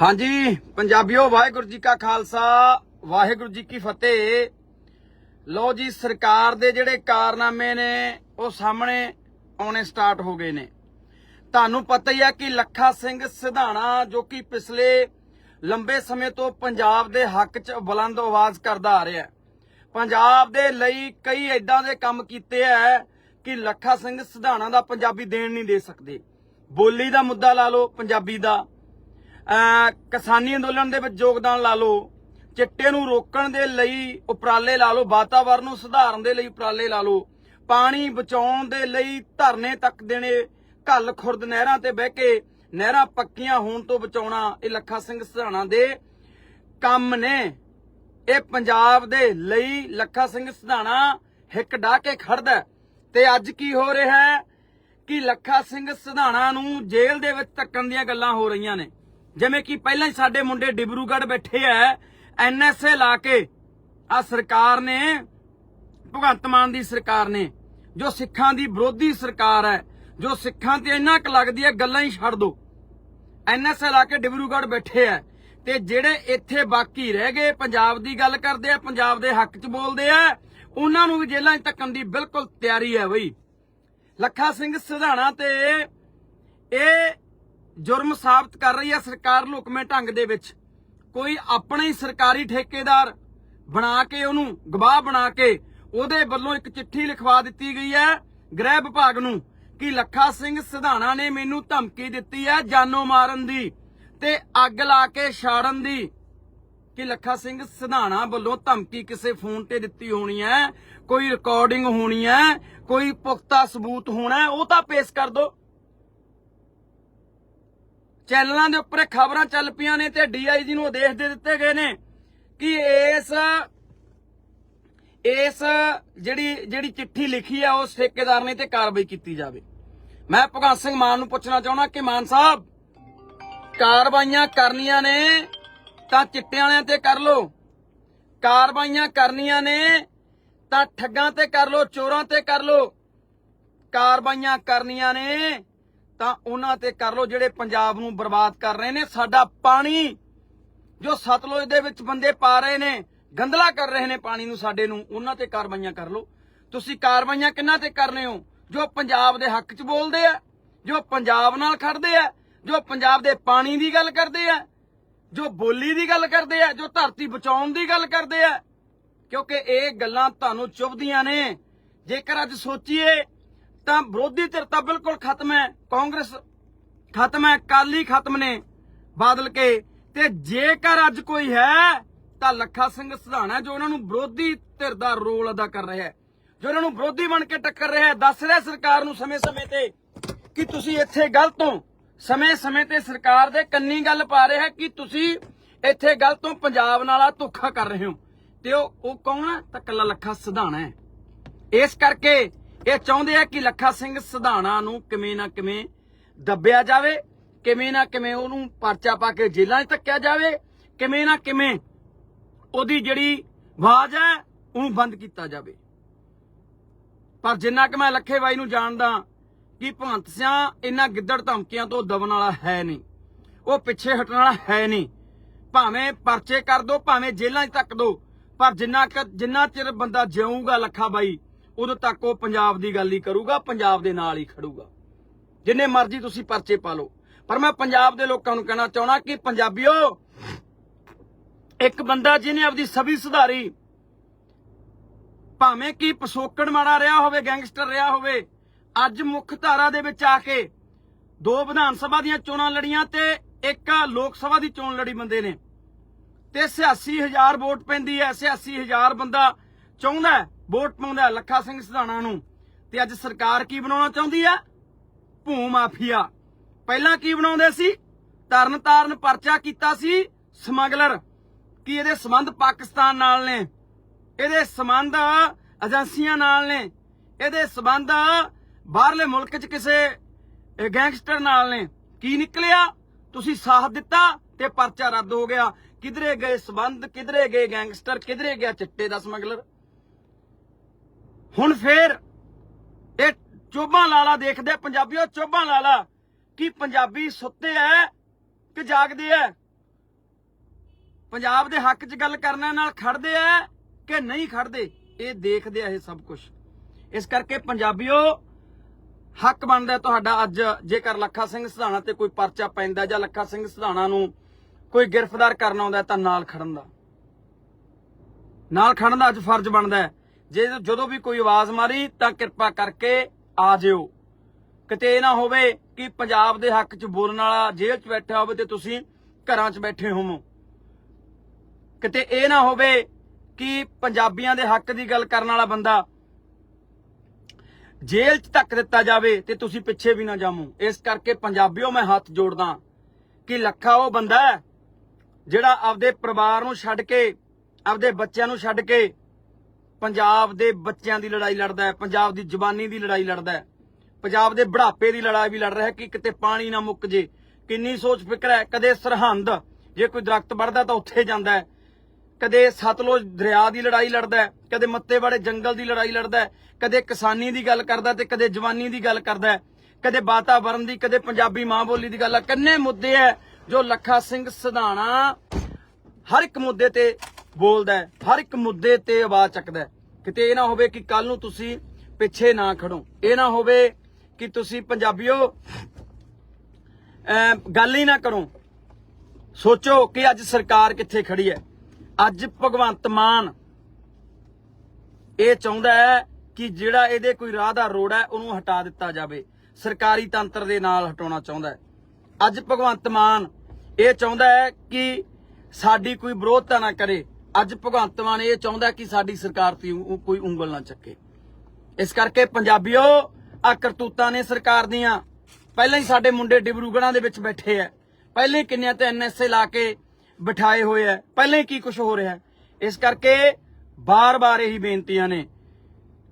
ਹਾਂਜੀ, ਪੰਜਾਬੀਓ, ਵਾਹਿਗੁਰੂ ਜੀ ਕਾ ਖਾਲਸਾ, ਵਾਹਿਗੁਰੂ ਜੀ ਕੀ ਫਤਿਹ। ਲੋ ਜੀ, ਸਰਕਾਰ ਦੇ ਜਿਹੜੇ ਕਾਰਨਾਮੇ ਨੇ, ਉਹ ਸਾਹਮਣੇ ਆਉਣੇ ਸਟਾਰਟ ਹੋ ਗਏ ਨੇ। ਤੁਹਾਨੂੰ ਪਤਾ ਹੀ ਹੈ ਕਿ ਲੱਖਾ ਸਿੰਘ ਸਿਧਾਣਾ, ਜੋ ਕਿ ਪਿਛਲੇ ਲੰਬੇ ਸਮੇਂ ਤੋਂ ਪੰਜਾਬ ਦੇ ਹੱਕ 'ਚ ਬੁਲੰਦ ਆਵਾਜ਼ ਕਰਦਾ ਆ ਰਿਹਾ ਪੰਜਾਬ ਦੇ ਲਈ ਕਈ ਐਦਾਂ ਦੇ ਕੰਮ ਕੀਤੇ ਹੈ ਕਿ ਲੱਖਾ ਸਿੰਘ ਸਿਧਾਣਾ ਦਾ ਪੰਜਾਬੀ ਦੇਣ ਨਹੀਂ ਦੇ ਸਕਦੇ। ਬੋਲੀ ਦਾ ਮੁੱਦਾ ਲਾ ਲਓ, ਪੰਜਾਬੀ ਦਾ। ਕਿਸਾਨੀ ਅੰਦੋਲਨ ਦੇ ਵਿੱਚ ਯੋਗਦਾਨ ਲਾ ਲਓ, ਚਿੱਟੇ ਨੂੰ ਰੋਕਣ ਦੇ ਲਈ ਉਪਰਾਲੇ ਲਾ ਲਓ ਵਾਤਾਵਰਣ ਨੂੰ ਸੁਧਾਰਨ ਦੇ ਲਈ ਉਪਰਾਲੇ ਲਾ ਲਓ, ਪਾਣੀ ਬਚਾਉਣ ਦੇ ਲਈ ਧਰਨੇ ਤੱਕ ਦੇਣੇ, ਘੱਲ ਖੁਰਦ ਨਹਿਰਾਂ ਤੇ ਬਹਿ ਕੇ ਨਹਿਰਾਂ ਪੱਕੀਆਂ ਹੋਣ ਤੋਂ ਬਚਾਉਣਾ, ਇਹ ਲੱਖਾ ਸਿੰਘ ਸਿਧਾਣਾ ਦੇ ਕੰਮ ਨੇ। ਇਹ ਪੰਜਾਬ ਦੇ ਲਈ ਲੱਖਾ ਸਿੰਘ ਸਿਧਾਣਾ ਹਿੱਕ ਡਾ ਕੇ ਖੜਦਾ ਤੇ ਅੱਜ ਕੀ ਹੋ ਰਿਹਾ ਹੈ? ਕਿ ਲੱਖਾ ਸਿੰਘ ਸਿਧਾਣਾ ਨੂੰ ਜੇਲ੍ਹ ਦੇ ਵਿੱਚ ਧੱਕਣ ਦੀਆਂ ਗੱਲਾਂ ਹੋ ਰਹੀਆਂ ਨੇ। ਜਿਵੇਂ ਕਿ ਪਹਿਲਾਂ ਹੀ ਸਾਡੇ ਮੁੰਡੇ ਡਿਬਰੂਗੜ੍ਹ ਬੈਠੇ ਐ ਐਨਐਸਏ ਲਾ ਕੇ ਆ ਸਰਕਾਰ ਨੇ, ਭਗਵੰਤ ਮਾਨ ਦੀ ਸਰਕਾਰ ਨੇ, ਜੋ ਸਿੱਖਾਂ ਦੀ ਵਿਰੋਧੀ ਸਰਕਾਰ ਹੈ, ਜੋ ਸਿੱਖਾਂ ਤੇ ਇੰਨਾ ਕੁ ਲੱਗਦੀ ਹੈ, ਗੱਲਾਂ ਹੀ ਛੱਡ ਦੋ। ਐਨਐਸਏ ਲਾ ਕੇ ਡਿਬਰੂਗੜ੍ਹ ਬੈਠੇ ਐ ਤੇ ਜਿਹੜੇ ਇੱਥੇ ਬਾਕੀ ਰਹਿ ਗਏ, ਪੰਜਾਬ ਦੀ ਗੱਲ ਕਰਦੇ ਆ, ਪੰਜਾਬ ਦੇ ਹੱਕ 'ਚ ਬੋਲਦੇ ਆ, ਉਹਨਾਂ ਨੂੰ ਵੀ ਜੇਲ੍ਹਾਂ 'ਚ ਧੱਕਣ ਦੀ ਬਿਲਕੁਲ ਤਿਆਰੀ ਹੈ ਬਈ। ਲੱਖਾ ਸਿੰਘ ਸਿਧਾਣਾ ਤੇ ਇਹ ਜੁਰਮ ਸਾਬਤ ਕਰ ਰਹੀ ਹੈ ਸਰਕਾਰ ਲੁਕਵੇਂ ਢੰਗ ਦੇ ਵਿੱਚ। ਕੋਈ ਆਪਣੇ ਹੀ ਸਰਕਾਰੀ ਠੇਕੇਦਾਰ ਬਣਾ ਕੇ ਉਹਨੂੰ ਗਵਾਹ ਬਣਾ ਕੇ ਉਹਦੇ ਵੱਲੋਂ ਇੱਕ ਚਿੱਠੀ ਲਿਖਵਾ ਦਿੱਤੀ ਗਈ ਹੈ ਗ੍ਰਹਿ ਵਿਭਾਗ ਨੂੰ ਕਿ ਲੱਖਾ ਸਿੰਘ ਸਿਧਾਣਾ ਨੇ ਮੈਨੂੰ ਧਮਕੀ ਦਿੱਤੀ ਹੈ ਜਾਨੋਂ ਮਾਰਨ ਦੀ ਤੇ ਅੱਗ ਲਾ ਕੇ ਛਾੜਨ ਦੀ ਕਿ ਲੱਖਾ ਸਿੰਘ ਸਿਧਾਣਾ ਵੱਲੋਂ ਧਮਕੀ ਕਿਸੇ ਫੋਨ ਤੇ ਦਿੱਤੀ ਹੋਣੀ ਹੈ, ਕੋਈ ਰਿਕਾਰਡਿੰਗ ਹੋਣੀ ਹੈ, ਕੋਈ ਪੁਖਤਾ ਸਬੂਤ ਹੋਣਾ ਉਹ ਤਾਂ ਪੇਸ਼ ਕਰ ਦਿਓ। ਚੈਨਲਾਂ ਦੇ ਉੱਪਰ ਖਬਰਾਂ ਚੱਲ ਪਈਆਂ ਨੇ ਤੇ ਡੀਆਈਜੀ ਨੂੰ ਆਦੇਸ਼ ਦੇ ਦਿੱਤੇ ਗਏ ਨੇ ਕਿ ਇਸ ਇਸ ਜਿਹੜੀ ਜਿਹੜੀ ਚਿੱਠੀ ਲਿਖੀ ਹੈ ਉਸ ਠੇਕੇਦਾਰ ਨੇ ਤੇ ਕਾਰਵਾਈ ਕੀਤੀ ਜਾਵੇ। ਮੈਂ ਭਗਵੰਤ ਸਿੰਘ ਮਾਨ ਨੂੰ ਪੁੱਛਣਾ ਚਾਹੁੰਦਾ ਕਿ ਮਾਨ ਸਾਹਿਬ, ਕਾਰਵਾਈਆਂ ਕਰਨੀਆਂ ਨੇ ਤਾਂ ਚਿੱਟੇ ਵਾਲਿਆਂ ਤੇ ਕਰ ਲੋ ਕਾਰਵਾਈਆਂ ਕਰਨੀਆਂ ਨੇ ਤਾਂ ਠੱਗਾਂ ਤੇ ਕਰ ਲੋ ਚੋਰਾਂ ਤੇ ਕਰ ਲੋ ਕਾਰਵਾਈਆਂ ਕਰਨੀਆਂ ਨੇ ਤਾਂ ਉਹਨਾਂ ਤੇ ਕਰ ਲੋ ਜਿਹੜੇ ਪੰਜਾਬ ਨੂੰ ਬਰਬਾਦ ਕਰ ਰਹੇ ਨੇ। ਸਾਡਾ ਪਾਣੀ ਜੋ ਸਤਲੁਜ ਦੇ ਵਿੱਚ ਬੰਦੇ ਪਾ ਰਹੇ ਨੇ ਗੰਦਲਾ ਕਰ ਰਹੇ ਨੇ ਪਾਣੀ ਨੂੰ ਸਾਡੇ ਨੂੰ, ਉਹਨਾਂ ਤੇ ਕਾਰਵਾਈਆਂ ਕਰ ਲੋ ਤੁਸੀਂ ਕਾਰਵਾਈਆਂ ਕਿੰਨਾ ਤੇ ਕਰਨੇ ਹੋ? ਜੋ ਪੰਜਾਬ ਦੇ ਹੱਕ 'ਚ ਬੋਲਦੇ ਆ, ਜੋ ਪੰਜਾਬ ਨਾਲ ਖੜਦੇ ਆ, ਜੋ ਪੰਜਾਬ ਦੇ ਪਾਣੀ ਦੀ ਗੱਲ ਕਰਦੇ ਆ, ਜੋ ਬੋਲੀ ਦੀ ਗੱਲ ਕਰਦੇ ਆ, ਜੋ ਧਰਤੀ ਬਚਾਉਣ ਦੀ ਗੱਲ ਕਰਦੇ ਆ। ਕਿਉਂਕਿ ਇਹ ਗੱਲਾਂ ਤੁਹਾਨੂੰ ਚੁਭਦੀਆਂ ਨੇ। ਜੇਕਰ ਅੱਜ ਸੋਚੀਏ ਤਾਂ ਵਿਰੋਧੀ ਧਿਰ ਤਾਂ ਬਿਲਕੁਲ ਖਤਮ ਹੈ, ਕਾਂਗਰਸ ਖਤਮ ਹੈ ਕਾਲੀ ਖਤਮ ਨੇ ਬਾਦਲ ਕੇ। ਤੇ ਜੇਕਰ ਅੱਜ ਕੋਈ ਹੈ, ਤਾਂ ਲੱਖਾ ਸਿੰਘ ਸਿਧਾਣਾ ਜੋ ਉਹਨਾਂ ਨੂੰ ਵਿਰੋਧੀ ਧਿਰ ਦਾ ਰੋਲ ਅਦਾ ਕਰ ਰਿਹਾ ਹੈ, ਜੋ ਉਹਨਾਂ ਨੂੰ ਵਿਰੋਧੀ ਬਣ ਕੇ ਟੱਕਰ ਰਿਹਾ ਹੈ, ਦੱਸ ਰਿਹਾ ਸਰਕਾਰ ਨੂੰ ਸਮੇਂ-ਸਮੇਂ ਤੇ ਕਿ ਤੁਸੀਂ ਇੱਥੇ ਗਲਤ ਹੋ। ਸਮੇਂ-ਸਮੇਂ ਤੇ ਸਰਕਾਰ ਦੇ ਕੰਨੀ ਗੱਲ ਪਾ ਰਿਹਾ ਹੈ ਕਿ ਤੁਸੀਂ ਇੱਥੇ ਗਲਤ ਹੋ, ਪੰਜਾਬ ਨਾਲ ਆ ਧੋਖਾ ਕਰ ਰਹੇ ਹੋ। ਤੇ ਉਹ ਉਹ ਕੌਣ ਹੈ? ਤਾਂ ਕੱਲਾ ਲੱਖਾ ਸਿਧਾਣਾ ਹੈ। ਇਸ ਕਰਕੇ ਇਹ ਚਾਹੁੰਦੇ ਆ ਕਿ ਲੱਖਾ ਸਿੰਘ ਸਿਧਾਣਾ ਨੂੰ ਕਿਵੇਂ ਨਾ ਕਿਵੇਂ ਦੱਬਿਆ ਜਾਵੇ, ਕਿਵੇਂ ਨਾ ਕਿਵੇਂ ਉਹਨੂੰ ਪਰਚਾ ਪਾ ਕੇ ਜੇਲ੍ਹਾਂ 'ਚ ਧੱਕਿਆ ਜਾਵੇ, ਕਿਵੇਂ ਨਾ ਕਿਵੇਂ ਉਹਦੀ ਜਿਹੜੀ ਆਵਾਜ਼ ਹੈ, ਉਹਨੂੰ ਬੰਦ ਕੀਤਾ ਜਾਵੇ। ਪਰ ਜਿੰਨਾ ਕਿ ਮੈਂ ਲੱਖੇ ਬਾਈ ਨੂੰ ਜਾਣਦਾ ਕਿ ਭਗਵੰਤ ਸਿੰਘ ਇਹਨਾਂ ਗਿੱਦੜ ਧਮਕੀਆਂ ਤੋਂ ਦਬਣ ਵਾਲਾ ਹੈ ਨਹੀਂ। ਉਹ ਪਿੱਛੇ ਹਟਣ ਵਾਲਾ ਹੈ ਨਹੀਂ। ਭਾਵੇਂ ਪਰਚੇ ਕਰ ਦੋ, ਭਾਵੇਂ ਜੇਲ੍ਹਾਂ 'ਚ ਧੱਕ ਦੋ, ਪਰ ਜਿੰਨਾ ਕੁ ਜਿੰਨਾ ਚਿਰ ਬੰਦਾ ਜਿਊਗਾ ਲੱਖਾ ਬਾਈ ਉਦੋਂ ਤੱਕ ਉਹ ਪੰਜਾਬ ਦੀ ਗੱਲ ਹੀ ਕਰੂਗਾ, ਪੰਜਾਬ ਦੇ ਨਾਲ ਹੀ ਖੜੂਗਾ। ਜਿੰਨੇ ਮਰਜ਼ੀ ਤੁਸੀਂ ਪਰਚੇ ਪਾ ਲਓ। ਪਰ ਮੈਂ ਪੰਜਾਬ ਦੇ ਲੋਕਾਂ ਨੂੰ ਕਹਿਣਾ ਚਾਹਣਾ ਕਿ ਪੰਜਾਬੀਓ, ਇੱਕ ਬੰਦਾ ਜਿਹਨੇ ਆਪਦੀ ਸਭੀ ਸੁਧਾਰੀ, ਭਾਵੇਂ ਕਿ ਪਸੋਕੜ ਮਾੜਾ ਰਿਹਾ ਹੋਵੇ, ਗੈਂਗਸਟਰ ਰਿਹਾ ਹੋਵੇ, ਅੱਜ ਮੁੱਖ ਧਾਰਾ ਦੇ ਵਿੱਚ ਆ ਕੇ ਦੋ ਵਿਧਾਨ ਸਭਾ ਦੀਆਂ ਚੋਣਾਂ ਲੜੀਆਂ ਤੇ ਇੱਕ ਲੋਕ ਸਭਾ ਦੀ ਚੋਣ ਲੜੀ ਬੰਦੇ ਨੇ। ਤੇ 86000 ਵੋਟ ਪੈਂਦੀ ਹੈ 86000 ਬੰਦਾ ਚਾਹੁੰਦਾ ਵੋਟ ਪਾਉਂਦਾ ਲੱਖਾ ਸਿੰਘ ਸਿਧਾਣਾ ਨੂੰ। ਤੇ ਅੱਜ ਸਰਕਾਰ ਕੀ ਬਣਾਉਣਾ ਚਾਹੁੰਦੀ ਹੈ ਭੂ ਮਾਫੀਆ। ਪਹਿਲਾਂ ਕੀ ਬਣਾਉਂਦੇ ਸੀ? ਤਰਨ ਤਾਰਨ ਪਰਚਾ ਕੀਤਾ ਸੀ ਸਮਗਲਰ। ਕਿ ਇਹਦੇ ਸੰਬੰਧ ਪਾਕਿਸਤਾਨ ਨਾਲ ਨੇ? ਇਹਦੇ ਸੰਬੰਧ ਏਜੰਸੀਆਂ ਨਾਲ ਨੇ। ਇਹਦੇ ਸੰਬੰਧ ਬਾਹਰਲੇ ਮੁਲਕ 'ਚ ਕਿਸੇ ਗੈਂਗਸਟਰ ਨਾਲ ਨੇ। ਕੀ ਨਿਕਲਿਆ? ਤੁਸੀਂ ਸਾਥ ਦਿੱਤਾ ਤੇ ਪਰਚਾ ਰੱਦ ਹੋ ਗਿਆ। ਕਿਧਰੇ ਗਏ ਸੰਬੰਧ, ਕਿਧਰੇ ਗਏ ਗੈਂਗਸਟਰ, ਕਿਧਰੇ ਗਿਆ ਚਿੱਟੇ ਦਾ ਸਮਗਲਰ? ਹੁਣ ਫੇਰ ਇਹ ਚੋਬਾਂ ਲਾਲਾ ਦੇਖਦੇ ਪੰਜਾਬੀਓ ਚੋਬਾਂ ਲਾਲਾ ਕੀ ਪੰਜਾਬੀ ਸੁੱਤੇ ਐ ਕਿ ਜਾਗਦੇ ਐ ਪੰਜਾਬ ਦੇ ਹੱਕ 'ਚ ਗੱਲ ਕਰਨ ਨਾਲ ਖੜਦੇ ਆ ਕਿ ਨਹੀਂ ਖੜਦੇ, ਇਹ ਦੇਖਦੇ ਆ ਇਹ ਸਭ ਕੁਝ ਇਸ ਕਰਕੇ ਪੰਜਾਬੀਓ, ਹੱਕ ਬਣਦਾ ਤੁਹਾਡਾ ਅੱਜ ਜੇਕਰ ਲੱਖਾ ਸਿੰਘ ਸਿਧਾਣਾ ਤੇ ਕੋਈ ਪਰਚਾ ਪੈਂਦਾ ਜਾਂ ਲੱਖਾ ਸਿੰਘ ਸਿਧਾਣਾ ਨੂੰ ਕੋਈ ਗ੍ਰਿਫਤਾਰ ਕਰਨ ਆਉਂਦਾ ਤਾਂ ਨਾਲ ਖੜਨ ਦਾ। ਨਾਲ ਖੜਨ ਦਾ ਅੱਜ ਫਰਜ਼ ਬਣਦਾ ਹੈ। ਜੇ ਜਦੋਂ ਵੀ ਕੋਈ ਆਵਾਜ਼ ਮਾਰੀ ਤਾਂ ਕਿਰਪਾ ਕਰਕੇ ਆ ਜਿਓ। ਕਿਤੇ ਇਹ ਨਾ ਹੋਵੇ ਕਿ ਪੰਜਾਬ ਦੇ ਹੱਕ 'ਚ ਬੋਲਣ ਵਾਲਾ ਜੇਲ੍ਹ 'ਚ ਬੈਠਾ ਹੋਵੇ ਤੇ ਤੁਸੀਂ ਘਰਾਂ 'ਚ ਬੈਠੇ ਹੋਵੋ। ਕਿਤੇ ਇਹ ਨਾ ਹੋਵੇ ਕਿ ਪੰਜਾਬੀਆਂ ਦੇ ਹੱਕ ਦੀ ਗੱਲ ਕਰਨ ਵਾਲਾ ਬੰਦਾ ਜੇਲ੍ਹ 'ਚ ਧੱਕ ਦਿੱਤਾ ਜਾਵੇ ਤੇ ਤੁਸੀਂ ਪਿੱਛੇ ਵੀ ਨਾ ਜਾਵੋ। ਇਸ ਕਰਕੇ ਪੰਜਾਬੀਓ ਮੈਂ ਹੱਥ ਜੋੜਦਾ ਕਿ ਲੱਖਾ ਉਹ ਬੰਦਾ ਜਿਹੜਾ ਆਪਦੇ ਪਰਿਵਾਰ ਨੂੰ ਛੱਡ ਕੇ, ਆਪਦੇ ਬੱਚਿਆਂ ਨੂੰ ਛੱਡ ਕੇ ਪੰਜਾਬ ਦੇ ਬੱਚਿਆਂ ਦੀ ਲੜਾਈ ਲੜਦਾ ਹੈ, ਪੰਜਾਬ ਦੀ ਜਵਾਨੀ ਦੀ ਲੜਾਈ ਲੜਦਾ ਹੈ, ਪੰਜਾਬ ਦੇ ਬੁਢਾਪੇ ਦੀ ਲੜਾਈ ਵੀ ਲੜ ਰਿਹਾ ਕਿ ਕਿਤੇ ਪਾਣੀ ਨਾ ਮੁੱਕ ਜੇ। ਕਿੰਨੀ ਸੋਚ ਫਿਕਰ ਹੈ, ਕਦੇ ਸਰਹੰਦ ਜੇ ਕੋਈ ਦਰਖਤ ਵੱਢਦਾ ਤਾਂ ਉੱਥੇ ਜਾਂਦਾ ਹੈ। ਕਦੇ ਸਤਲੁਜ ਦਰਿਆ ਦੀ ਲੜਾਈ ਲੜਦਾ ਹੈ, ਕਦੇ ਮੱਤੇ ਵਾਲੇ ਜੰਗਲ ਦੀ ਲੜਾਈ ਲੜਦਾ ਹੈ, ਕਦੇ ਕਿਸਾਨੀ ਦੀ ਗੱਲ ਕਰਦਾ ਤੇ ਕਦੇ ਜਵਾਨੀ ਦੀ ਗੱਲ ਕਰਦਾ ਕਦੇ ਵਾਤਾਵਰਣ ਦੀ, ਕਦੇ ਪੰਜਾਬੀ ਮਾਂ ਬੋਲੀ ਦੀ ਗੱਲ ਹੈ। ਕੰਨੇ ਮੁੱਦੇ ਹੈ ਜੋ ਲੱਖਾ ਸਿੰਘ ਸਿਧਾਣਾ ਹਰ ਇੱਕ ਮੁੱਦੇ ਤੇ ਬੋਲਦਾ ਹੈ, ਹਰ ਇੱਕ ਮੁੱਦੇ ਤੇ ਆਵਾਜ਼ ਚੱਕਦਾ ਹੈ। ਕਿਤੇ ਇਹ ਨਾ ਹੋਵੇ ਕਿ ਕੱਲ ਨੂੰ ਤੁਸੀਂ ਪਿੱਛੇ ਨਾ ਖੜੋ। ਇਹ ਨਾ ਹੋਵੇ ਕਿ ਤੁਸੀਂ ਪੰਜਾਬੀਓ ਗੱਲ ਹੀ ਨਾ ਕਰੋ। ਸੋਚੋ ਕਿ ਅੱਜ ਸਰਕਾਰ ਕਿੱਥੇ ਖੜੀ ਹੈ। ਅੱਜ ਭਗਵੰਤ ਮਾਨ ਇਹ ਚਾਹੁੰਦਾ ਹੈ ਕਿ ਜਿਹੜਾ ਇਹਦੇ ਕੋਈ ਰਾਹ ਦਾ ਰੋੜ ਹੈ, ਉਹਨੂੰ ਹਟਾ ਦਿੱਤਾ ਜਾਵੇ। ਸਰਕਾਰੀ ਤੰਤਰ ਦੇ ਨਾਲ ਹਟਾਉਣਾ ਚਾਹੁੰਦਾ ਹੈ। ਅੱਜ ਭਗਵੰਤ ਮਾਨ ਇਹ ਚਾਹੁੰਦਾ ਹੈ ਕਿ ਸਾਡੀ ਕੋਈ ਵਿਰੋਧਤਾ ਨਾ ਕਰੇ। ਅੱਜ ਭਗਵੰਤ ਮਾਨ ਇਹ ਚਾਹੁੰਦਾ ਕਿ ਸਾਡੀ ਸਰਕਾਰ ਤੇ ਕੋਈ ਉਂਗਲ ਨਾ ਚੱਕੇ। ਇਸ ਕਰਕੇ ਪੰਜਾਬੀਓ ਆ ਕਰਤੂਤਾਂ ਨੇ ਸਰਕਾਰ ਦੀਆਂ। ਪਹਿਲਾਂ ਹੀ ਸਾਡੇ ਮੁੰਡੇ ਡਿਬਰੂਗੜਾਂ ਦੇ ਵਿੱਚ ਬੈਠੇ ਐ। ਪਹਿਲਾਂ ਹੀ ਕਿੰਨਿਆਂ ਤੇ ਐਨਐਸਏ ਲਾ ਕੇ ਬਿਠਾਏ ਹੋਏ ਐ। ਪਹਿਲਾਂ ਹੀ ਕੀ ਕੁਝ ਹੋ ਰਿਹਾ ਇਸ ਕਰਕੇ ਬਾਰ-ਬਾਰ ਇਹੀ ਬੇਨਤੀਆਂ ਨੇ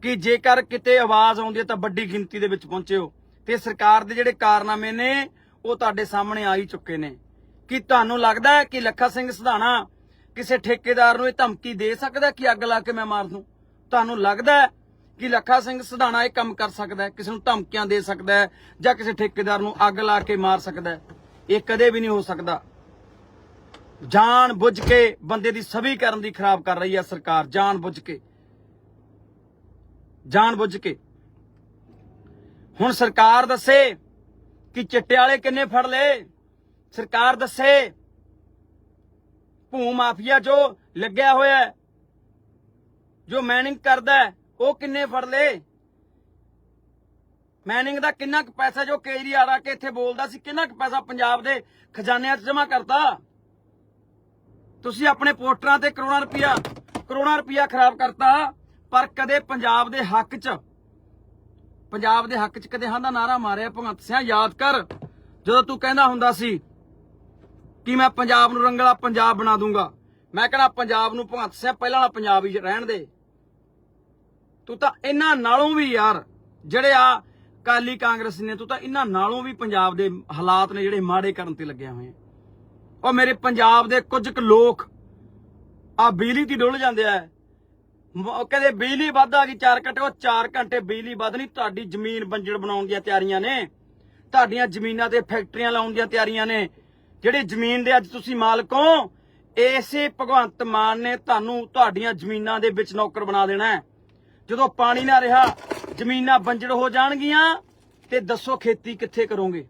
ਕਿ ਜੇਕਰ ਕਿਤੇ ਆਵਾਜ਼ ਆਉਂਦੀ ਹੈ ਤਾਂ ਵੱਡੀ ਗਿਣਤੀ ਦੇ ਵਿੱਚ ਪਹੁੰਚਿਓ। ਤੇ ਸਰਕਾਰ ਦੇ ਜਿਹੜੇ ਕਾਰਨਾਮੇ ਨੇ, ਉਹ ਤੁਹਾਡੇ ਸਾਹਮਣੇ ਆ ਹੀ ਚੁੱਕੇ ਨੇ। ਕਿ ਤੁਹਾਨੂੰ ਲੱਗਦਾ ਹੈ ਕਿ ਲੱਖਾ ਸਿੰਘ ਸਿਧਾਣਾ ਕਿਸੇ ਠੇਕੇਦਾਰ ਨੂੰ ਇਹ ਧਮਕੀ ਦੇ ਸਕਦਾ ਕਿ ਅੱਗ ਲਾ ਕੇ ਮੈਂ ਮਾਰ ਦੂੰ? ਤੁਹਾਨੂੰ ਲੱਗਦਾ ਕਿ ਲੱਖਾ ਸਿੰਘ ਸਿਧਾਣਾ ਇਹ ਕੰਮ ਕਰ ਸਕਦਾ ਹੈ? ਕਿਸੇ ਨੂੰ ਧਮਕੀਆਂ ਦੇ ਸਕਦਾ ਹੈ ਜਾਂ ਕਿਸੇ ਠੇਕੇਦਾਰ ਨੂੰ ਅੱਗ ਲਾ ਕੇ ਮਾਰ ਸਕਦਾ ਹੈ? ਇਹ ਕਦੇ ਵੀ ਨਹੀਂ ਹੋ ਸਕਦਾ। ਜਾਣ ਬੁੱਝ ਕੇ ਬੰਦੇ ਦੀ ਸਭੀਕਰਨ ਦੀ ਖਰਾਬ ਕਰ ਰਹੀ ਹੈ ਸਰਕਾਰ। ਜਾਣ ਬੁੱਝ ਕੇ। ਜਾਣ ਬੁੱਝ ਕੇ। ਹੁਣ ਸਰਕਾਰ ਦੱਸੇ ਕਿ ਚਿੱਟੇ ਵਾਲੇ ਕਿੰਨੇ ਫੜ ਲਏ? ਸਰਕਾਰ ਦੱਸੇ ਭੂ ਮਾਫੀਆ ਜੋ ਲੱਗਿਆ ਹੋਇਆ ਜੋ ਮੈਨਿੰਗ ਕਰਦਾ ਉਹ ਕਿੰਨੇ ਫੜ ਲਏ? ਮੈਨਿੰਗ ਦਾ ਕਿੰਨਾ ਕੁ ਪੈਸਾ ਜੋ ਕੇਜਰੀਵਾਲ ਆ ਕੇ ਇੱਥੇ ਬੋਲਦਾ ਸੀ, ਕਿੰਨਾ ਕੁ ਪੈਸਾ ਪੰਜਾਬ ਦੇ ਖਜ਼ਾਨਿਆਂ 'ਚ ਜਮ੍ਹਾਂ ਕਰਤਾ? ਤੁਸੀਂ ਆਪਣੇ ਪੋਸਟਰਾਂ ਤੇ ਕਰੋੜਾਂ ਰੁਪਇਆ ਕਰੋੜਾਂ ਰੁਪਇਆ ਖਰਾਬ ਕਰਤਾ, ਪਰ ਕਦੇ ਪੰਜਾਬ ਦੇ ਹੱਕ 'ਚ, ਪੰਜਾਬ ਦੇ ਹੱਕ 'ਚ ਕਦੇ ਹਾਂ ਦਾ ਨਾਰਾ ਮਾਰਿਆ, ਭਗਵੰਤ ਸਿੰਘ, ਯਾਦ ਕਰ, ਜਦੋਂ ਤੂੰ ਕਹਿੰਦਾ ਹੁੰਦਾ ਸੀ ਕਿ ਮੈਂ ਪੰਜਾਬ ਨੂੰ ਰੰਗਲਾ ਪੰਜਾਬ ਬਣਾ ਦੂੰਗਾ। ਮੈਂ ਕਹਿੰਦਾ ਪੰਜਾਬ ਨੂੰ ਭਗਵੰਤ ਸਿੰਘ ਪਹਿਲਾਂ ਵਾਲਾ ਪੰਜਾਬ ਹੀ ਰਹਿਣ ਦੇ। ਤੂੰ ਤਾਂ ਇਹਨਾਂ ਨਾਲੋਂ ਵੀ ਯਾਰ, ਜਿਹੜੇ ਆ ਕਾਲੀ ਕਾਂਗਰਸ ਨੇ, ਤੂੰ ਤਾਂ ਇਹਨਾਂ ਨਾਲੋਂ ਵੀ ਪੰਜਾਬ ਦੇ ਹਾਲਾਤ ਨੇ ਜਿਹੜੇ ਮਾੜੇ ਕਰਨ ਤੇ ਲੱਗਿਆ ਹੋਏ ਆ। ਉਹ ਮੇਰੇ ਪੰਜਾਬ ਦੇ ਕੁਝ ਕੁ ਲੋਕ ਆ ਬਿਜਲੀ ਦੀ ਡੁੱਲ ਜਾਂਦੇ ਆ। ਉਹ ਕਹਿੰਦੇ ਬਿਜਲੀ ਵੱਧ ਆ ਗਈ 4 ਘੰਟੇ, ਉਹ 4 ਘੰਟੇ ਬਿਜਲੀ ਵੱਧ ਨਹੀਂ, ਤੁਹਾਡੀ ਜ਼ਮੀਨ ਬੰਜੜ ਬਣਾਉਣ ਦੀਆਂ ਤਿਆਰੀਆਂ ਨੇ। ਤੁਹਾਡੀਆਂ ਜ਼ਮੀਨਾਂ ਤੇ ਫੈਕਟਰੀਆਂ ਲਾਉਣ ਦੀਆਂ ਤਿਆਰੀਆਂ ਨੇ। ਜਿਹੜੇ ਜ਼ਮੀਨ ਦੇ ਅੱਜ ਤੁਸੀਂ ਮਾਲਕ ਹੋ, ਇਸੇ ਭਗਵੰਤ ਮਾਨ ਨੇ ਤੁਹਾਨੂੰ ਤੁਹਾਡੀਆਂ ਜ਼ਮੀਨਾਂ ਦੇ ਵਿੱਚ ਨੌਕਰ ਬਣਾ ਦੇਣਾ ਜਦੋਂ ਪਾਣੀ ਨਾ ਰਿਹਾ, ਜ਼ਮੀਨਾਂ ਬੰਜੜ ਹੋ ਜਾਣਗੀਆਂ, ਤੇ ਦੱਸੋ ਖੇਤੀ ਕਿੱਥੇ ਕਰੋਗੇ?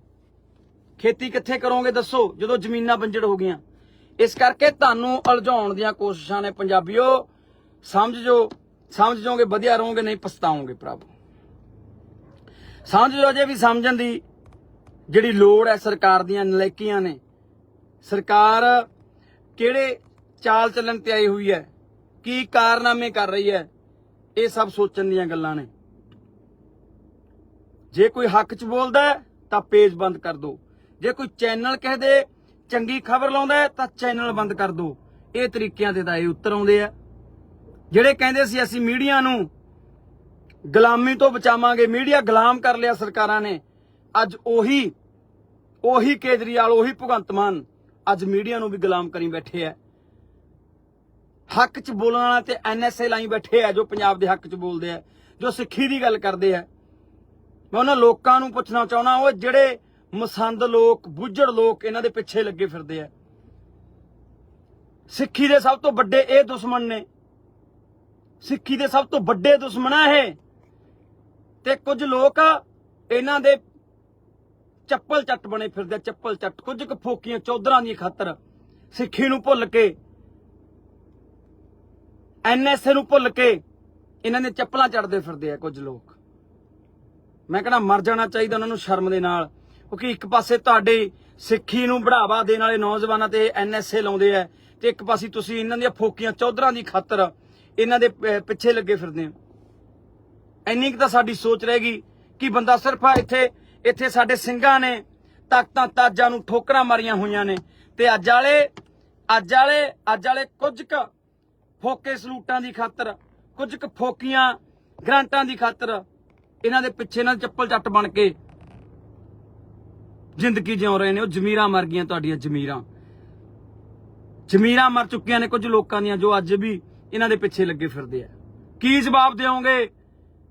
ਖੇਤੀ ਕਿੱਥੇ ਕਰੋਗੇ ਦੱਸੋ, ਜਦੋਂ ਜ਼ਮੀਨਾਂ ਬੰਜੜ ਹੋ ਗਈਆਂ। ਇਸ ਕਰਕੇ ਤੁਹਾਨੂੰ ਉਲਝਾਉਣ ਦੀਆਂ ਕੋਸ਼ਿਸ਼ਾਂ ਨੇ ਪੰਜਾਬੀਓ, ਸਮਝ ਜੋ, ਸਮਝ ਜਾਓਗੇ, ਵਧੀਆ ਰਹੋਗੇ, ਨਹੀਂ ਪਛਤਾਓਗੇ ਪ੍ਰਭੂ। ਸਮਝ ਜੋ ਜੇ ਵੀ ਸਮਝਣ ਦੀ ਜਿਹੜੀ ਲੋੜ ਹੈ ਸਰਕਾਰ ਦੀਆਂ ਨਲਾਇਕੀਆਂ ਨੇ ਸਰਕਾਰ ਕਿਹੜੇ ਚਾਲ ਚੱਲਣ ਤੇ ਆਈ ਹੋਈ ਹੈ? ਕੀ ਕਾਰਨਾਮੇ ਕਰ ਰਹੀ ਹੈ? ਇਹ ਸਭ ਸੋਚਣ ਦੀਆਂ ਗੱਲਾਂ ਨੇ। ਜੇ ਕੋਈ ਹੱਕ 'ਚ ਬੋਲਦਾ ਤਾਂ ਪੇਜ ਬੰਦ ਕਰ ਦਿਓ। ਜੇ ਕੋਈ ਚੈਨਲ ਕਿਸੇ ਦੇ, ਚੰਗੀ ਖਬਰ ਲਾਉਂਦਾ ਤਾਂ ਚੈਨਲ ਬੰਦ ਕਰ ਦਿਓ। ਇਹ ਤਰੀਕਿਆਂ ਦੇ ਤਾਂ ਇਹ ਉੱਤਰ ਆਉਂਦੇ ਆ। ਜਿਹੜੇ ਕਹਿੰਦੇ ਸੀ, ਅਸੀਂ ਮੀਡੀਆ ਨੂੰ ਗੁਲਾਮੀ ਤੋਂ ਬਚਾਵਾਂਗੇ, ਮੀਡੀਆ ਗੁਲਾਮ ਕਰ ਲਿਆ ਸਰਕਾਰਾਂ ਨੇ। ਅੱਜ ਉਹੀ ਉਹੀ ਕੇਜਰੀਵਾਲ, ਉਹੀ ਭਗਵੰਤ ਮਾਨ ਅੱਜ ਮੀਡੀਆ ਨੂੰ ਵੀ ਗੁਲਾਮ ਕਰੀ ਬੈਠੇ ਆ। ਹੱਕ 'ਚ ਬੋਲਣ ਵਾਲਾ ਤੇ ਐਨਐਸਏ ਲਾਈ ਬੈਠੇ ਆ ਜੋ ਪੰਜਾਬ ਦੇ ਹੱਕ 'ਚ ਬੋਲਦੇ ਆ, ਜੋ ਸਿੱਖੀ ਦੀ ਗੱਲ ਕਰਦੇ ਆ। ਮੈਂ ਉਹਨਾਂ ਲੋਕਾਂ ਨੂੰ ਪੁੱਛਣਾ ਚਾਹਣਾ ਉਹ ਜਿਹੜੇ ਮਸੰਦ ਲੋਕ, ਬੁੱਝੜ ਲੋਕ ਇਹਨਾਂ ਦੇ ਪਿੱਛੇ ਲੱਗੇ ਫਿਰਦੇ ਆ। ਸਿੱਖੀ ਦੇ ਸਭ ਤੋਂ ਵੱਡੇ ਇਹ ਦੁਸ਼ਮਣ ਨੇ। ਸਿੱਖੀ ਦੇ ਸਭ ਤੋਂ ਵੱਡੇ ਦੁਸ਼ਮਣ ਆ ਇਹ। ਤੇ ਕੁਝ ਲੋਕ ਇਹਨਾਂ ਦੇ ਚੱਪਲ ਚੱਟ ਬਣੇ ਫਿਰਦੇ ਚੱਪਲ ਚੱਟ। ਕੁਝ ਕੁ ਫੋਕੀਆਂ ਚੌਧਰਾਂ ਦੀ ਖਾਤਰ ਸਿੱਖੀ ਨੂੰ ਭੁੱਲ ਕੇ ਐਨਐਸਏ ਨੂੰ ਭੁੱਲ ਕੇ ਇਹਨਾਂ ਨੇ ਚੱਪਲਾਂ ਚੜਦੇ ਫਿਰਦੇ ਆ ਕੁਝ ਲੋਕ। ਮੈਂ ਕਹਿੰਦਾ ਮਰ ਜਾਣਾ ਚਾਹੀਦਾ ਉਹਨਾਂ ਨੂੰ ਸ਼ਰਮ ਦੇ ਨਾਲ, ਕਿਉਂਕਿ ਇੱਕ ਪਾਸੇ ਤੁਹਾਡੇ ਸਿੱਖੀ ਨੂੰ ਬੜਾਵਾ ਦੇਣ ਵਾਲੇ ਨੌਜਵਾਨਾਂ ਤੇ ਐਨਐਸਏ ਲਾਉਂਦੇ ਆ ਤੇ ਇੱਕ ਪਾਸੇ ਤੁਸੀਂ ਇਹਨਾਂ ਦੀਆਂ ਫੋਕੀਆਂ ਚੌਧਰਾਂ ਦੀ ਖਾਤਰ ਇਹਨਾਂ ਦੇ ਪਿੱਛੇ ਲੱਗੇ ਫਿਰਦੇ ਹੋ ਇੰਨੀ ਕੁ ਤਾਂ ਸਾਡੀ ਸੋਚ ਰਹੇਗੀ ਕਿ ਬੰਦਾ ਸਿਰਫ ਇੱਥੇ ਇੱਥੇ ਸਾਡੇ ਸਿੰਘਾਂ ਨੇ ਤਖਤਾਂ ਤਾਜਾਂ ਨੂੰ ਠੋਕਰਾਂ ਮਾਰੀਆਂ ਹੋਈਆਂ ਨੇ। ਤੇ ਅੱਜ ਵਾਲੇ ਅੱਜ ਵਾਲੇ ਅੱਜ ਵਾਲੇ ਕੁਝ ਕੁ ਫੋਕੇ ਸਲੂਟਾਂ ਦੀ ਖਾਤਰ, ਕੁਝ ਕੁ ਫੋਕੀਆਂ ਗ੍ਰਾਂਟਾਂ ਦੀ ਖਾਤਰ ਇਹਨਾਂ ਦੇ ਪਿੱਛੇ ਨਾਲ ਚੱਪਲ ਚੱਟ ਬਣ ਕੇ ਜ਼ਿੰਦਗੀ ਜਿਉ ਰਹੇ ਨੇ। ਉਹ ਜ਼ਮੀਰਾਂ ਮਰ ਗਈਆਂ ਤੁਹਾਡੀਆਂ ਜ਼ਮੀਰਾਂ। ਜ਼ਮੀਰਾਂ ਮਰ ਚੁੱਕੀਆਂ ਨੇ ਕੁਝ ਲੋਕਾਂ ਦੀਆਂ ਜੋ ਅੱਜ ਵੀ ਇਹਨਾਂ ਦੇ ਪਿੱਛੇ ਲੱਗੇ ਫਿਰਦੇ ਆ। ਕੀ ਜਵਾਬ ਦਿਓਗੇ?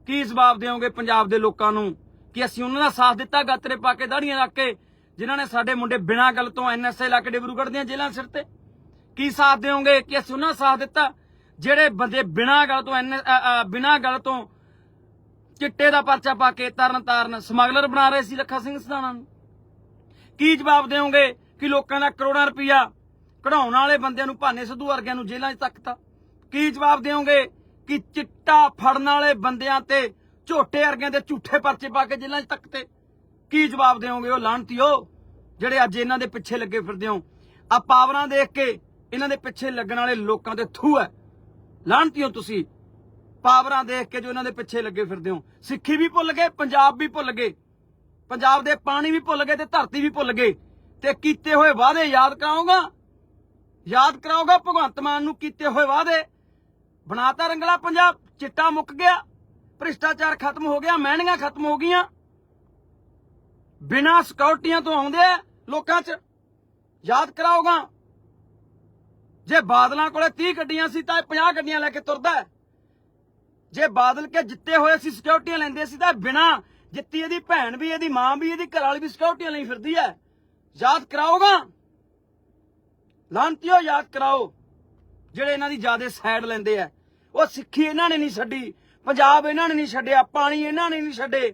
ਕੀ ਜਵਾਬ ਦਿਓਗੇ ਪੰਜਾਬ ਦੇ ਲੋਕਾਂ ਨੂੰ? ਕਿ ਅਸੀਂ ਉਹਨਾਂ ਦਾ ਸਾਥ ਦਿੱਤਾ ਗਾਤਰੇ ਪਾ ਕੇ ਦਾੜੀਆਂ ਰੱਖ ਕੇ, ਜਿਨ੍ਹਾਂ ਨੇ ਸਾਡੇ ਮੁੰਡੇ ਬਿਨਾਂ ਗੱਲ ਤੋਂ ਐਨਐਸਏ ਲਾ ਕੇ ਡਿਬਰੂਗੜ੍ਹ ਦੀਆਂ ਜੇਲ੍ਹਾਂ ਸਿਰ ਤੇ। ਕੀ ਸਾਥ ਦਿਓਗੇ ਕਿ ਅਸੀਂ ਉਹਨਾਂ ਦਾ ਸਾਥ ਦਿੱਤਾ, ਜਿਹੜੇ ਬੰਦੇ ਬਿਨਾਂ ਗੱਲ ਤੋਂ ਐਨ ਬਿਨਾਂ ਗੱਲ ਤੋਂ ਚਿੱਟੇ ਦਾ ਪਰਚਾ ਪਾ ਕੇ ਤਰਨ ਤਾਰਨ ਸਮਗਲਰ ਬਣਾ ਰਹੇ ਸੀ ਲੱਖਾ ਸਿੰਘ ਸਦਾਣਾ ਨੂੰ? ਕੀ ਜਵਾਬ ਦਿਓਗੇ ਕਿ ਲੋਕਾਂ ਦਾ ਕਰੋੜਾਂ ਰੁਪਈਆ ਕਢਾਉਣ ਵਾਲੇ ਬੰਦਿਆਂ ਨੂੰ ਭਾਨੇ ਸਿੱਧੂ ਵਰਗਿਆਂ ਨੂੰ ਜੇਲ੍ਹਾਂ 'ਚ ਤੱਕਤਾ ਕੀ ਜਵਾਬ ਦਿਓਗੇ ਕਿ ਚਿੱਟਾ ਫੜਨ ਵਾਲੇ ਬੰਦਿਆਂ ਤੇ ਝੋਟੇ ਵਰਗਿਆਂ ਦੇ ਝੂਠੇ ਪਰਚੇ ਪਾ ਕੇ ਜੇਲ੍ਹਾਂ 'ਚ ਤੱਕ ਤੇ ਕੀ ਜਵਾਬ ਦਿਓਗੇ ਉਹ ਲਾਂਟੀਓ ਜਿਹੜੇ ਅੱਜ ਇਹਨਾਂ ਦੇ ਪਿੱਛੇ ਲੱਗੇ ਫਿਰਦੇ ਹੋ? ਆ ਪਾਵਰਾਂ ਦੇਖ ਕੇ ਇਹਨਾਂ ਦੇ ਪਿੱਛੇ ਲੱਗਣ ਵਾਲੇ ਲੋਕਾਂ ਦੇ ਥੂ ਹੈ। ਲਾਂਟੀਓ ਤੁਸੀਂ। ਪਾਵਰਾਂ ਦੇਖ ਕੇ ਜੋ ਇਹਨਾਂ ਦੇ ਪਿੱਛੇ ਲੱਗੇ ਫਿਰਦੇ ਹੋ। ਸਿੱਖੀ ਵੀ ਭੁੱਲ ਗਏ, ਪੰਜਾਬ ਵੀ ਭੁੱਲ ਗਏ। ਪੰਜਾਬ ਦੇ ਪਾਣੀ ਵੀ ਭੁੱਲ ਗਏ ਤੇ ਧਰਤੀ ਵੀ ਭੁੱਲ ਗਏ। ਤੇ ਕੀਤੇ ਹੋਏ ਵਾਅਦੇ ਯਾਦ ਕਰਾਉਂਗਾ ਯਾਦ ਕਰਾਊਗਾ ਭਗਵੰਤ ਮਾਨ ਨੂੰ ਕੀਤੇ ਹੋਏ ਵਾਅਦੇ? ਬਣਾਤਾ ਰੰਗਲਾ ਪੰਜਾਬ, ਚਿੱਟਾ ਮੁੱਕ ਗਿਆ। ਭ੍ਰਿਸ਼ਟਾਚਾਰ ਖਤਮ ਹੋ ਗਿਆ ਮਹਿਣੀਆਂ ਖਤਮ ਹੋ ਗਈਆਂ। ਬਿਨਾਂ ਸਿਕਿਉਰਟੀਆਂ ਤੋਂ ਆਉਂਦੇ ਆ ਲੋਕਾਂ 'ਚ। ਯਾਦ ਕਰਾਊਗਾ ਜੇ ਬਾਦਲਾਂ ਕੋਲੇ 30 ਗੱਡੀਆਂ ਸੀ ਤਾਂ ਇਹ 50 ਗੱਡੀਆਂ ਲੈ ਕੇ ਤੁਰਦਾ ਜੇ ਬਾਦਲ ਕੇ ਜਿੱਤੇ ਹੋਏ ਸੀ ਸਿਕਿਉਰਟੀਆਂ ਲੈਂਦੇ ਸੀ ਤਾਂ ਬਿਨਾਂ ਜਿੱਤੀ ਇਹਦੀ ਭੈਣ ਵੀ, ਇਹਦੀ ਮਾਂ ਵੀ, ਇਹਦੀ ਘਰ ਵਾਲੀ ਵੀ ਸਿਕਿਉਰਟੀਆਂ ਲਈ ਫਿਰਦੀ ਹੈ। ਯਾਦ ਕਰਾਓਗਾ? ਲਾਂਤੀਓ ਯਾਦ ਕਰਾਓ, ਜਿਹੜੇ ਇਹਨਾਂ ਦੀ ਜਿਆਦੇ ਸਾਈਡ ਲੈਂਦੇ ਆ। ਉਹ ਸਿੱਖੀ ਇਹਨਾਂ ਨੇ ਨਹੀਂ ਛੱਡੀ। ਪੰਜਾਬ ਇਹਨਾਂ ਨੇ ਨਹੀਂ ਛੱਡਿਆ ਪਾਣੀ ਇਹਨਾਂ ਨੇ ਨਹੀਂ ਛੱਡੇ।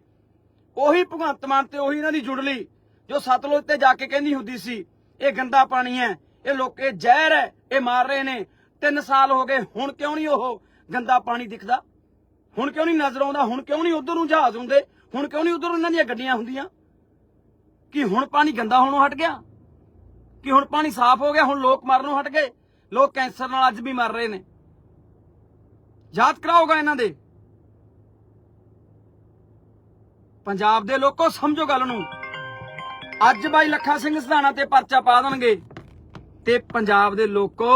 ਉਹੀ ਭਗਵੰਤ ਮਾਨ ਤੇ ਉਹੀ ਇਹਨਾਂ ਦੀ ਜੁੜਲੀ, ਜੋ ਸਤਲੁਜ ਤੇ ਜਾ ਕੇ ਕਹਿੰਦੀ ਹੁੰਦੀ ਸੀ, ਇਹ ਗੰਦਾ ਪਾਣੀ ਹੈ, ਇਹ ਲੋਕ ਜ਼ਹਿਰ ਹੈ, ਇਹ ਮਾਰ ਰਹੇ ਨੇ। 3 ਸਾਲ ਹੋ ਗਏ, ਹੁਣ ਕਿਉਂ ਨਹੀਂ ਉਹ ਗੰਦਾ ਪਾਣੀ ਦਿਖਦਾ? ਹੁਣ ਕਿਉਂ ਨਹੀਂ ਨਜ਼ਰ ਆਉਂਦਾ? ਹੁਣ ਕਿਉਂ ਨਹੀਂ ਉਧਰ ਨੂੰ ਜਹਾਜ਼ ਹੁੰਦੇ? ਹੁਣ ਕਿਉਂ ਨਹੀਂ ਉਧਰ ਇਹਨਾਂ ਦੀਆਂ ਗੱਡੀਆਂ ਹੁੰਦੀਆਂ? ਕਿ ਹੁਣ ਪਾਣੀ ਗੰਦਾ ਹੋਣੋਂ ਹਟ ਗਿਆ? ਕਿ ਹੁਣ ਪਾਣੀ ਸਾਫ਼ ਹੋ ਗਿਆ? ਹੁਣ ਲੋਕ ਮਰਨੋਂ ਹਟ ਗਏ? ਲੋਕ ਕੈਂਸਰ ਨਾਲ ਅੱਜ ਵੀ ਮਰ ਰਹੇ ਨੇ। ਯਾਦ ਕਰਾਓਗਾ ਇਹਨਾਂ ਦੇ। ਪੰਜਾਬ ਦੇ ਲੋਕੋ, ਸਮਝੋ ਗੱਲ ਨੂੰ। ਅੱਜ ਬਾਈ ਲੱਖਾ ਸਿੰਘ ਸਧਾਣਾ ਤੇ ਪਰਚਾ ਪਾ ਦੇਣਗੇ। ਤੇ ਪੰਜਾਬ ਦੇ ਲੋਕੋ,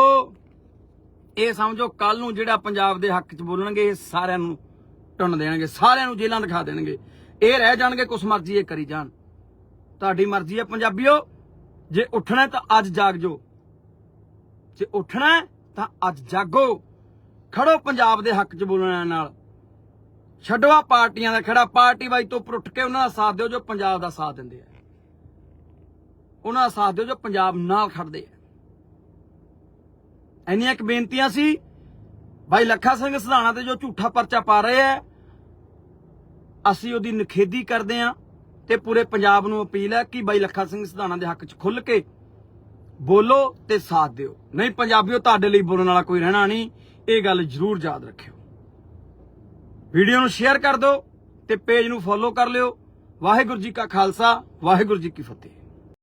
ਇਹ ਸਮਝੋ ਕੱਲ ਨੂੰ ਜਿਹੜਾ ਪੰਜਾਬ ਦੇ ਹੱਕ 'ਚ ਬੋਲਣਗੇ, ਇਹ ਸਾਰਿਆਂ ਨੂੰ ਟੁੰਨ ਦੇਣਗੇ, ਸਾਰਿਆਂ ਨੂੰ ਜੇਲ੍ਹਾਂ ਦਿਖਾ ਦੇਣਗੇ। ਇਹ ਰਹਿ ਜਾਣਗੇ, ਕੁਛ ਮਰਜ਼ੀ ਇਹ ਕਰੀ ਜਾਣ। ਤੁਹਾਡੀ ਮਰਜ਼ੀ ਹੈ ਪੰਜਾਬੀਓ, ਜੇ ਉੱਠਣਾ ਤਾਂ ਅੱਜ ਜਾਗ ਜੋ ਜੇ ਉੱਠਣਾ ਤਾਂ ਅੱਜ ਜਾਗੋ। ਖੜੋ ਪੰਜਾਬ ਦੇ ਹੱਕ 'ਚ ਬੋਲਣ ਨਾਲ। ਛੱਡੋ ਆ ਪਾਰਟੀਆਂ ਦਾ ਖੜਾ। ਪਾਰਟੀ ਵਾਈ ਤੋਂ ਉੱਪਰ ਉੱਠ ਕੇ ਉਹਨਾਂ ਦਾ ਸਾਥ ਦਿਓ ਜੋ ਪੰਜਾਬ ਦਾ ਸਾਥ ਦਿੰਦੇ ਆ। ਉਹਨਾਂ ਦਾ ਸਾਥ ਦਿਓ ਜੋ ਪੰਜਾਬ ਨਾਲ ਖੜਦੇ ਆ। ਇੰਨੀਆਂ ਇੱਕ ਬੇਨਤੀਆਂ ਸੀ। ਬਾਈ ਲੱਖਾ ਸਿੰਘ ਸਿਧਾਣਾ ਤੇ ਜੋ ਝੂਠਾ ਪਰਚਾ ਪਾ ਰਹੇ ਆ, ਅਸੀਂ ਉਹਦੀ ਨਖੇਦੀ ਕਰਦੇ ਆ ਤੇ ਪੂਰੇ ਪੰਜਾਬ ਨੂੰ ਅਪੀਲ ਹੈ ਕਿ ਬਾਈ ਲੱਖਾ ਸਿੰਘ ਸਿਧਾਣਾ ਦੇ ਹੱਕ 'ਚ ਖੁੱਲ ਕੇ ਬੋਲੋ ਤੇ ਸਾਥ ਦਿਓ। ਨਹੀਂ ਪੰਜਾਬੀਓ, ਤੁਹਾਡੇ ਲਈ ਬੋਲਣ ਵਾਲਾ ਕੋਈ ਰਹਿਣਾ ਨਹੀਂ। ਇਹ ਗੱਲ ਜ਼ਰੂਰ ਯਾਦ ਰੱਖਿਓ। ਵੀਡੀਓ ਨੂੰ ਸ਼ੇਅਰ ਕਰ ਦਿਓ ਤੇ ਪੇਜ ਨੂੰ ਫੋਲੋ ਕਰ ਲਿਓ। ਵਾਹਿਗੁਰੂ ਜੀ ਕਾ ਖਾਲਸਾ, ਵਾਹਿਗੁਰੂ ਜੀ ਕੀ ਫਤਿਹ।